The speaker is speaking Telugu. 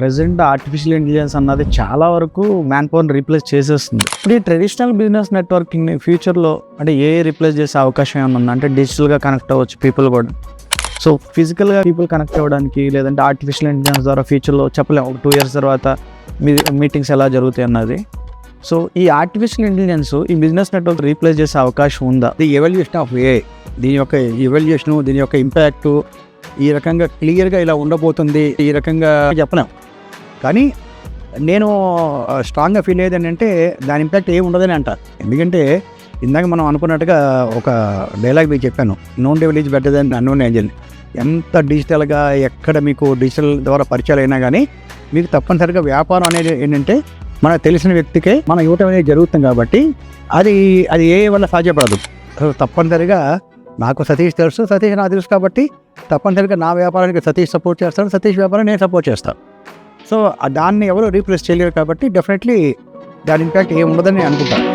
ప్రజెంట్ ఆర్టిఫిషియల్ ఇంటెలిజెన్స్ అన్నది చాలా వరకు మ్యాన్ పవర్ రీప్లేస్ చేసేస్తుంది. ఇప్పుడు ఈ ట్రెడిషనల్ బిజినెస్ నెట్వర్కింగ్ ఫ్యూచర్లో అంటే ఏ రీప్లేస్ చేసే అవకాశం ఏమైనా ఉందా? అంటే డిజిటల్గా కనెక్ట్ అవ్వచ్చు పీపుల్ కూడా. సో ఫిజికల్గా పీపుల్ కనెక్ట్ అవ్వడానికి లేదంటే ఆర్టిఫిషియల్ ఇంటెలిజెన్స్ ద్వారా ఫ్యూచర్లో చెప్పలేము ఒక టూ ఇయర్స్ తర్వాత మీ మీటింగ్స్ ఎలా జరుగుతాయి అన్నది. సో ఈ ఆర్టిఫిషియల్ ఇంటెలిజెన్స్ ఈ బిజినెస్ నెట్వర్క్ రీప్లేస్ చేసే అవకాశం ఉందా? ది ఎవల్యూషన్ ఆఫ్ ఏ దీని యొక్క ఎవల్యూషను దీని యొక్క ఇంపాక్ట్ ఈ రకంగా క్లియర్గా ఇలా ఉండబోతుంది ఈ రకంగా చెప్పలేం. కానీ నేను స్ట్రాంగ్గా ఫీల్ అయ్యేది ఏంటంటే దాని ఇంపాక్ట్ ఏమి ఉండదని అంటారు ఎందుకంటే ఇందాక మనం అనుకున్నట్టుగా ఒక డైలాగ్ మీకు చెప్పాను known devil is better than unknown angel ఎంత డిజిటల్గా ఎక్కడ మీకు డిజిటల్ ద్వారా పరిచయాలు అయినా కానీ మీకు తప్పనిసరిగా వ్యాపారం అనేది ఏంటంటే మనకు తెలిసిన వ్యక్తికే మన ఇవ్వటం అనేది జరుగుతుంది కాబట్టి అది అది ఏ వల్ల సాధ్యపడదు. సో తప్పనిసరిగా నాకు సతీష్ తెలుసు సతీష్ నాకు తెలుసు కాబట్టి తప్పనిసరిగా నా వ్యాపారానికి సతీష్ సపోర్ట్ చేస్తాడు సతీష్ వ్యాపారం నేను సపోర్ట్ చేస్తాను. సో దాన్ని ఎవరు రీప్లేస్ చేయలేరు కాబట్టి డెఫినెట్లీ దాని ఇంపాక్ట్ ఏముండదని నేను అనుకుంటాను.